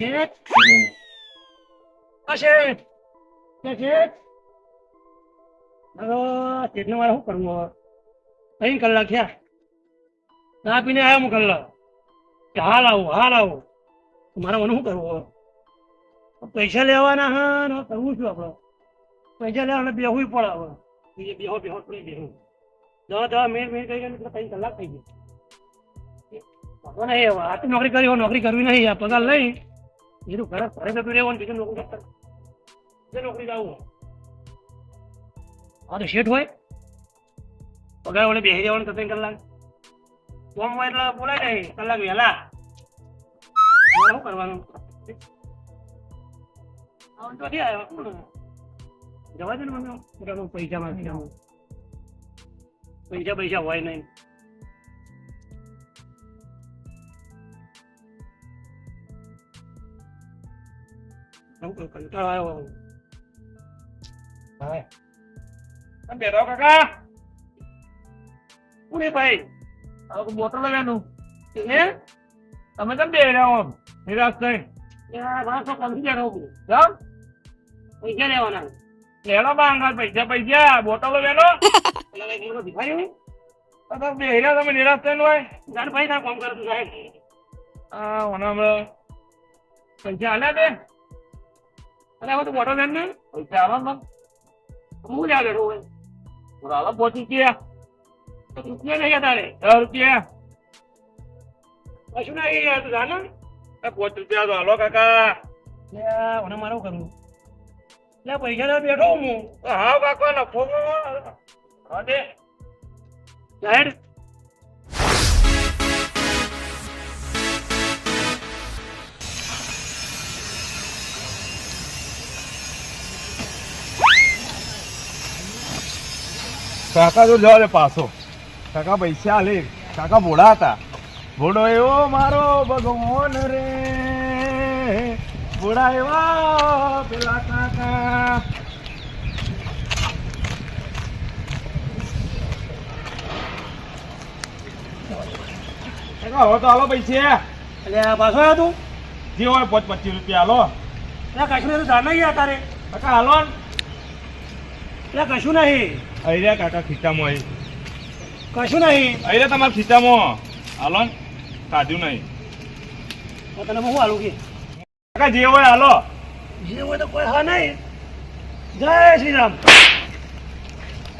આ શેઠ કે હવે શેઠને મારે શું કરવું હવે? ત્રણ કલાક થયા? ચા પીને આવ્યો હું કલાક. કે હાલ આવું હાલ આવું. મારે મને શું કરવું હવે? પૈસા લેવાના હા કરવું છું આપણે? પૈસા લેવાના બેહવું પડે હવે. બીજે બેહો બેહો થોડી બેહું દવા દવા મેળ મિનિટ કરી એટલે ત્રણ કલાક થઈ ગયો. નહીં હવે આ તો નોકરી કરી નોકરી કરવી નહીં આ પગાર લઈ. બીજું ઘરે ઘરે જતું રહેવાનું બીજું નોકરી કરતા નોકરી જવું હા તો શેઠ હોય પગાર વડે બેસી જવાનું ત્રણ કલાક ફોર્મ હોય એટલે બોલાય નહીં કલાક વહેલા શું કરવાનું? જવા દે ને મને પૈસા માંથી. પૈસા પૈસા હોય નહીં કરું? કંટાળો આવ્યો હવે. તમે બેઠો કાકા એ ભાઈ તો બોટલ લેવાનું હે તમે કેમ બે રહ્યા આમ નિરાશ થઈ માણસો બેઠો છું. જાઓ. પૈસા લેવાના લેલો બાંગા પૈસા પૈસા બોટલો લેલો ભિખારી? તો તમે બે રહ્યા તમે નિરાશ થઈને હોય જાણ ભાઈ ના કામ કરતું સાહેબ હા મને હમણાં પૈસા આલ્યા બે તો બોટલ લેન ને પૈસા આવે ને હું લ્યા બેઠો હોય બોલાવો પહોંચી ગયા. રૂપિયા નહીં તારે દસ રૂપિયા. કશું નહીં યાર તું જાણે એ પાંચ રૂપિયા તો હાલો કાકા. મને મારું કરવું એટલે પૈસા ના બેઠો હું. હા કાકા નફો. હા કાકા તો જવા દે પાછો. કાકા પૈસા આલે કાકા ભોળા હતા ભોળો એવો મારો ભગવાન રે. ભોળા એવા પેલા કાકા. કાકા હવે તો હાલો પૈસા. એટલે પાછો આવ્યો તું? જે હોય પાંચ પચીસ રૂપિયા હાલો એટલે કશું નહીં તારે. કાકા હાલો. ને એટલે કશું નહીં. રહ્યા કાકા ખીચામાં આવી કશું નહીં. અરે તમારા ખીચામાં. હાલો કાઢ્યું નહીં. તને હું હાલું કે? કાકા જે હોય હાલો. જે હોય તો કોઈ હા નહીં. જય શ્રી રામ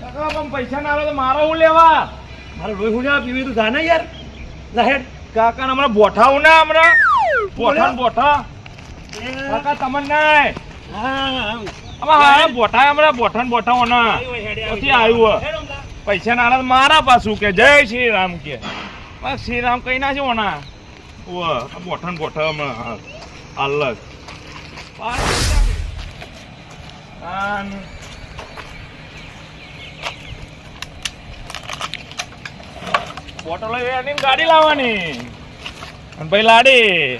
કાકા પણ પૈસા ના આવે તો મારો હું લેવા? મારે લોહી હું લેવા? પીવી તું જાને યાર. લહેર કાકા ને હમણાં બોઠાવું ના હમણાં. બોઠા. બોઠા કાકા તમને નહીં. હા. પૈસા ના મારા પાછું કે, જય શ્રી રામ કે. શ્રી રામ કઈ ના છે ઓના? બોઠણ બોઠા હમણાં. અલગ. બોટલો ગાડી લાવવાની. અને ભાઈ લાડી.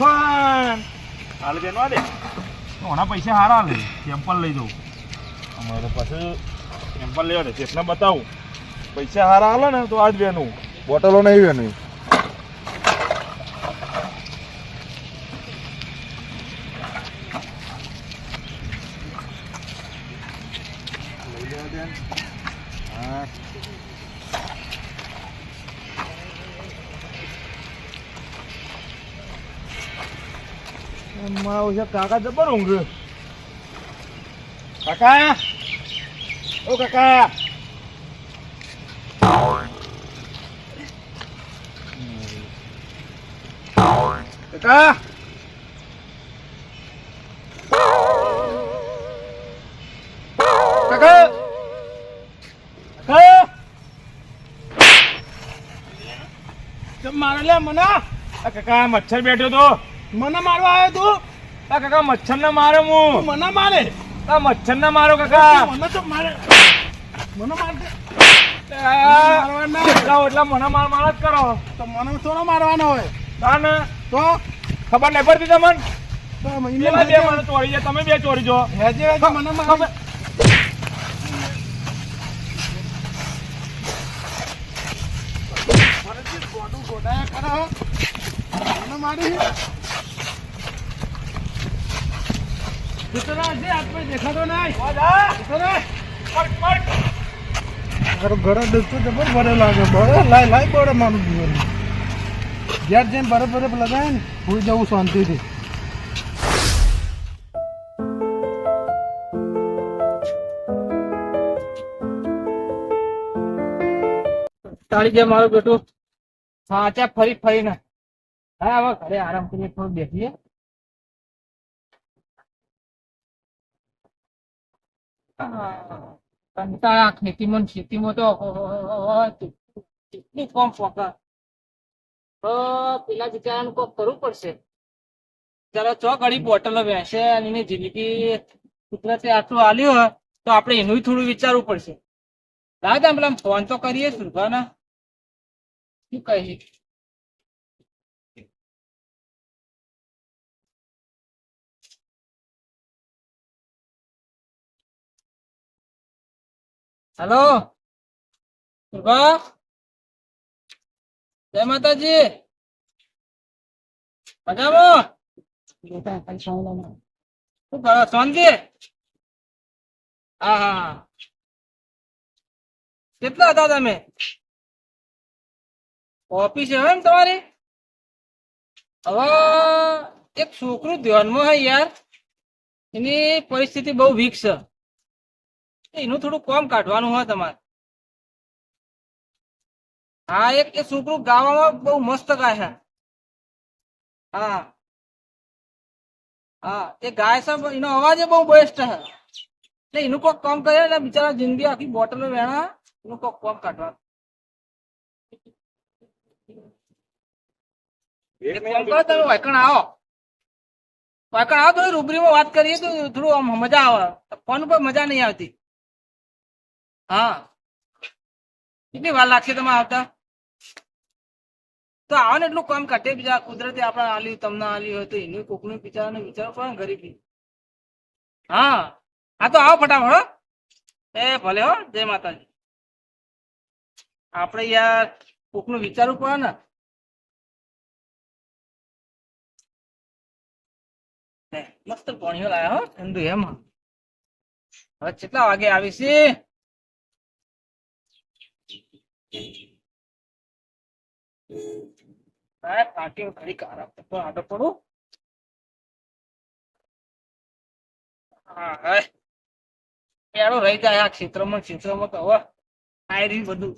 લોખંડ હાલ બેનો આ દે ઓના પૈસા હારા લે સેમ્પલ લઈ દઉં અમારે પાસે સેમ્પલ લેવા દે. શેઠને બતાવું. પૈસા હારા હાલે ને તો આજ બેનું બોટલો નહીં બેનું લઈ લેવા દે હા મારો છે કાકા જબર ઊંઘ. કાકા? ઓ કાકા. કાકા? કાકા? કાકા? મારે લે મને? કાકા, મચ્છર બેઠો તો. મને મારવા આવ્યો તું? તા કાકા મચ્છર ને મારે હું. મને મારે? તા મચ્છર ને મારો કાકા. મને તો મારે. મને માર દે એટલા મને માર માર કરો. તો મને થોડો મારવાનો હોય. ના તો? ખબર નહીં પડતી તમને? બે મને ચોરી છે તમે બે ચોરી છો. હેજે મને ખબર ગોડાયા મને મારી ઘરે ડૂબતો જબર બરે લાગે બરે મારું જઈને બરફ બરફ લગાવે ને ભૂલી જવું શાંતિથી તાળી ગયા મારું બેટું. ત્યાં ફરી ફરીને. હા, હવે ઘરે આરામ કરીએ થોડું બેસીએ. કંટાળા પેલા બિચારાનું કોક કરવું પડશે. ચાલો ચો ઘડી બોટલો બેસે અને એની જિંદગી કુદરતે આટલું આલ્યું તો આપણે એનું થોડું વિચારવું પડશે. દાદા, પેલા ફોન તો કરીએ સુરભાના શું કહી હેલો? જય માતાજી. મજામાં? શું કરો? શાંતિ? હા હા. કેટલા હતા તમે? ઓફિસ હોય ને તમારી? હવે એક છોકરું ધ્યાનમાં હોય યાર. એની પરિસ્થિતિ બહુ વીક છે. એનું થોડું કોમ કાઢવાનું હોય તમારે. હા એક એ છોકરું ગાવામાં બહુ મસ્ત ગાય છે. હા. હા એ ગાય છે એનો અવાજ બહુ બેસ્ટ છે. એટલે એનું કોઈક કામ કરે એટલે બિચારા જિંદગી આખી બોટલો વેણા એનું કોઈક કામ કાઢવાનું આવો. આવો રૂબરીમાં વાત કરીએ તો થોડું આમ મજા આવે. ફોન પર મજા નહીં આવતી. હા. કેટલી વાર લાગશે તમે આવતા? તો આવો ને એટલું કામ કાઢે બીજા કુદરતી આપણે આલ્યું તમને આલ્યું હોય તો એનું કોકનું બિચારાને વિચાર પડે ગરીબી. હા. હા, તો આવો ફટાફટ એ ભલે, હો. જય માતાજી. આપણે યાર કોકનું વિચારવું પડે ને. મસ્ત પાણીઓ લાયા, હો. ઠંડુ એમ હવે કેટલા વાગે આવી આરામ આડો પડું. હા એડો રહી જાય આ ક્ષેત્રમાં ક્ષેત્રમાં તો હવે આઈ બધું.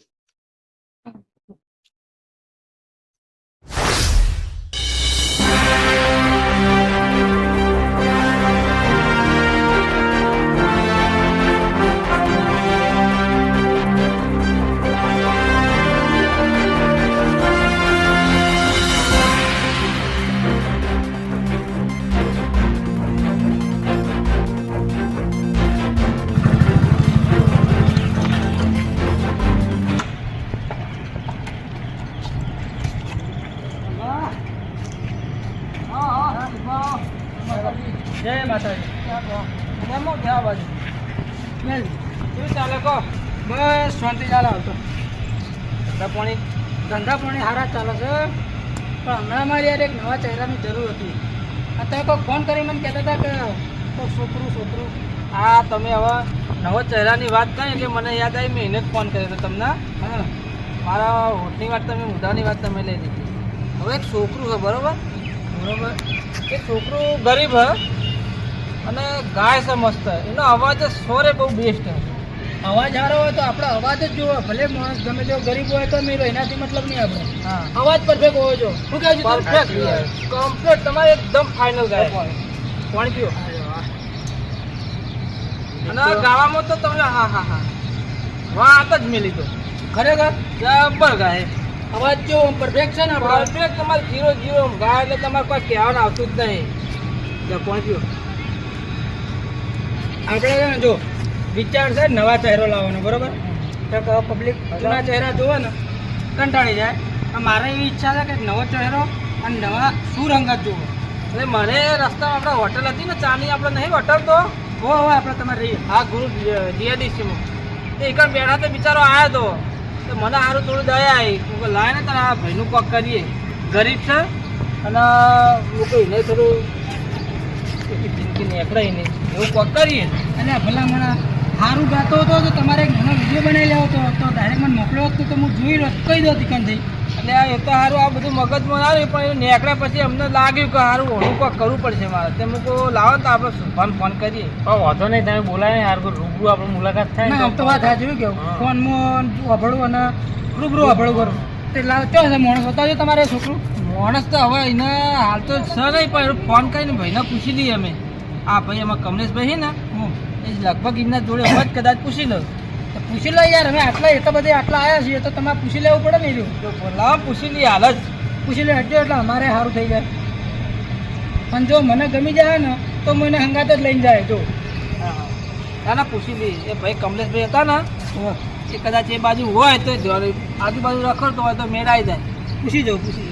પાણી સારા ચાલે છે. પણ હમણાં મારી યાર એક નવા ચહેરાની જરૂર હતી. તમે કોઈ ફોન કરી મને કહેતા હતા કે કોઈ છોકરું છોકરું. હા, તમે હવે નવા ચહેરાની વાત કરી એટલે મને યાદ આવી, મેં એને જ ફોન કર્યો હતો તમને. હા. મારા હોટની વાત તમે મુદ્દાની વાત તમે લઈ લીધી. હવે એક છોકરું છે, બરાબર? બરાબર. એ છોકરું ગરીબ હ અને ગાય છે મસ્ત. એનો અવાજ સોરે બહુ બેસ્ટ છે. અવાજ સારો હોય તો આપણો અવાજ જ જોવો ભલે માણસ ગમે તેવો ગરીબ હોય તો મેરો એનાથી મતલબ નહીં આપણે. અવાજ પરફેક્ટ હોવો જો શું કહે છે પરફેક્ટ કમ્પ્લીટ તમારે એકદમ ફાઇનલ ગાય. પાણી પીઓ અને ગાવામાં તો તમને હા હા હા. વાત જ મેલી તો ખરેખર? જબર ગાય. અવાજ જો પરફેક્ટ છે ને આપણો. પરફેક્ટ તમારે જીરો જીરો ગાય એટલે તમારે કોઈ કહેવાનું આવતું જ નહીં. કોણ પાણી પીઓ આપણે જો વિચાર છે નવા ચહેરો લાવવાનો બરોબર? તો પબ્લિક જૂના ચહેરા જોવે ને કંટાળી જાય. મારે એવી ઈચ્છા છે કે નવો ચહેરો અને નવા સુરંગત જોવો એટલે મને રસ્તામાં આપણે હોટલ હતી ને ચાની આપણે નહીં હોટલ તો? હો હવે આપણે તમારે રહીએ. હા ગુરુ જીઆઈડીસીમાં તો એકણ બેઠા તો બિચારો આવ્યો તો. તો મને સારું થોડું દયા આવી. લાય ને તારે આ ભાઈનું કોક કરીએ. ગરીબ છે અને કહું એને થોડું જિંદગી નીકળાય નહીં. એવું કોક કરીએ. અને ભલામણા સારું ગાતો હતો તો તમારે એક નાનો વીડિયો બનાવી લેવો હતો. તો ડાયરેક્ટ મને મોકલ્યો હતો તો હું જોઈ રહ્યો કહી દો દીકનથી એટલે આ એ તો સારું આ બધું મગજમાં આવ્યું પણ એ નીકળ્યા પછી અમને લાગ્યું કે સારું ઓળું કોઈ કરવું પડશે મારે. તે મૂકો લાવો તો આપણે શુભાન ફોન કરીએ. વાંધો નહીં તમે બોલાય ને યાર રૂબરૂ આપણે મુલાકાત ના આમ તો વાત સાચી કેવું હા. ફોનમાં અભળું અને રૂબરૂ અભળું કરું. તે લાવ ચો છે માણસ બતાવજો તમારે છોકરું. માણસ તો હવે એને હાલ તો છે નહીં પણ એનો ફોન કરીને ભાઈને પૂછી લઈએ અમે. આ ભાઈ એમાં કમલેશભાઈ છે ને? એ લગભગ એમના જોડે હવે કદાચ પૂછી લો. તો પૂછી લો યાર અમે આટલા એટલા બધા આટલા આવ્યા છીએ તો તમારે પૂછી લેવું પડે ને રહ્યું? લાવ પૂછી લઈએ હાલ જ. પૂછી લે એટલે એટલે અમારે સારું થઈ જાય. પણ જો મને ગમી જાય ને તો મને હંગાત જ લઈને જાય જો. ના ના પૂછી લઈએ એ ભાઈ કમલેશભાઈ હતા ને એ કદાચ એ બાજુ હોય તો આજુબાજુ રખડતો હોય તો મેળાઈ જાય. પૂછી જાઉં પૂછી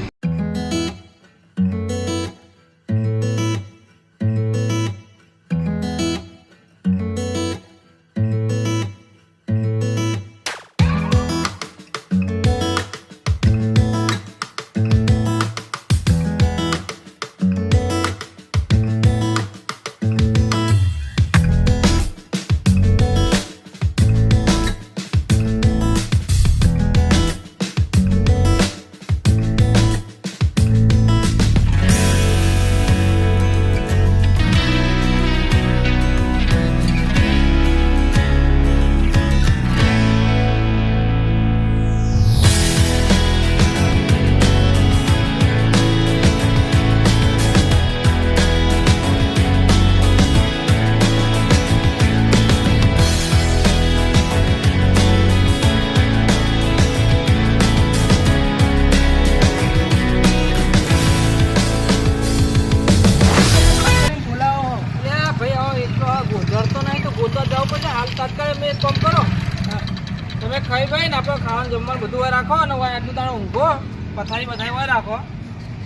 રાખો અને આટલું દાણો ઊંઘો પથારી બથારી હોય રાખો.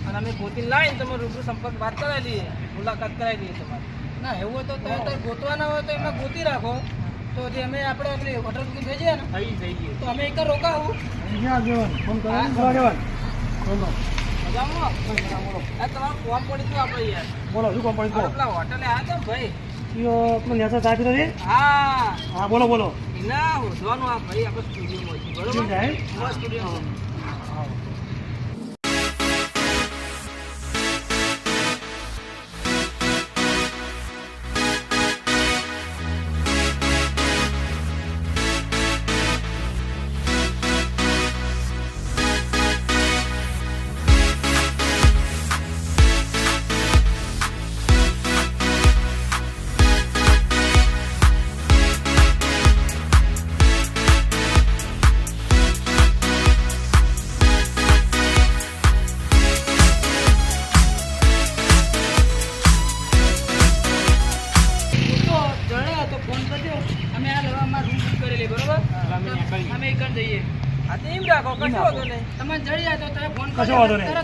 અને અમે ગોતી લાવીને તમે રૂબરૂ સંપર્ક વાત કરાવી લઈએ મુલાકાત કરાવી દઈએ તમારી. ના એવું હોય તો તમે તો ગોતવાના હોય તો એમને ગોતી રાખો. તો જે અમે આપણે આપણે હોટલ બુકિંગ થઈ જાય ને થઈ જઈએ ગયું તો અમે એક રોકાવું. ફોન પડી યાર. બોલો શું કોમ અરે હોટલે ભાઈ. પડી બોલો બોલો. ના આ ભાઈ આપણે સ્ટુડિયોમાં છે બરોબર વાંધો નહીં તમને જડી જાય